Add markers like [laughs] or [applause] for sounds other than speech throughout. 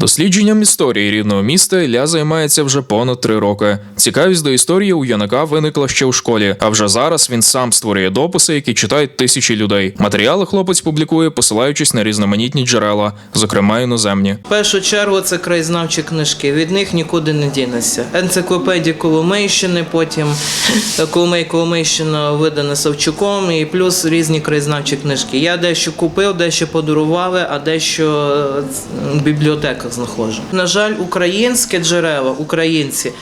Дослідженням історії рідного міста Ілля займається вже понад три роки. Цікавість до історії у юнака виникла ще у школі, а вже зараз він сам створює дописи, які читають тисячі людей. Матеріали хлопець публікує, посилаючись на різноманітні джерела, зокрема іноземні. В першу чергу це краєзнавчі книжки. Від них нікуди не дінешся. Енциклопедія Коломийщини, потім [laughs] Коломей Коломийщина видана Савчуком, і плюс різні краєзнавчі книжки. Я дещо купив, дещо подарували, а дещо е, в знаходжу. На жаль, українське джерела, українці.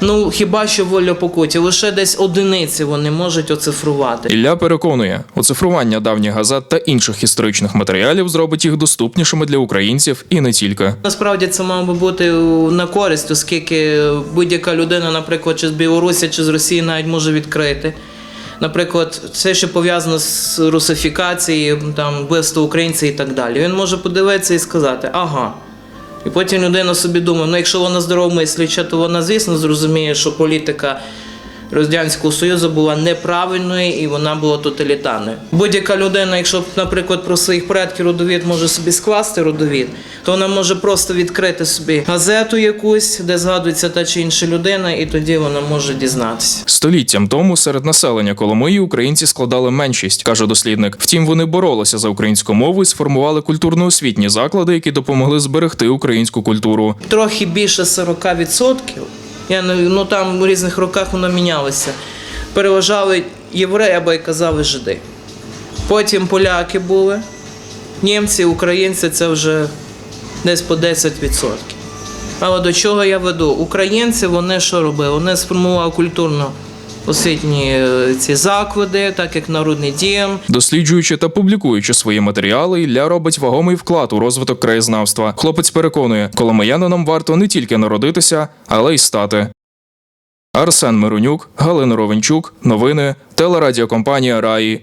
Ну хіба що воля покуті, лише десь одиниці вони можуть оцифрувати. Ілля переконує, оцифрування давніх газет та інших історичних матеріалів зробить їх доступнішими для українців і не тільки. Насправді це мав би бути на користь, оскільки будь-яка людина, наприклад, чи з Білорусі, чи з Росії навіть може відкрити. Наприклад, все, що пов'язано з русифікацією, там вбивство українців і так далі. Він може подивитися і сказати, ага. І потім людина собі думає, ну якщо вона здоровомисляча, то вона, звісно, зрозуміє, що політика Радянського Союзу була неправильною і вона була тоталітарною. Будь-яка людина, якщо, наприклад, про своїх предків родовід може собі скласти родовід, то вона може просто відкрити собі газету якусь, де згадується та чи інша людина, і тоді вона може дізнатися. Століттям тому серед населення Коломиї українці складали меншість, каже дослідник. Втім, вони боролися за українську мову і сформували культурно-освітні заклади, які допомогли зберегти українську культуру. Трохи більше 40%, я ну там у різних роках воно мінялося. Переважали євреї або й казали жиди. Потім поляки були, німці, українці це вже десь по 10%. Але до чого я веду? Українці вони що робили? Вони сформували культурно освітні е, ці заклади, так як народний дім, Досліджуючи та публікуючи свої матеріали, Ілля робить вагомий вклад у розвиток краєзнавства. Хлопець переконує, коломиянином варто не тільки народитися, але й стати. Арсен Миронюк, Галина Ровенчук, новини, телерадіокомпанія Раї.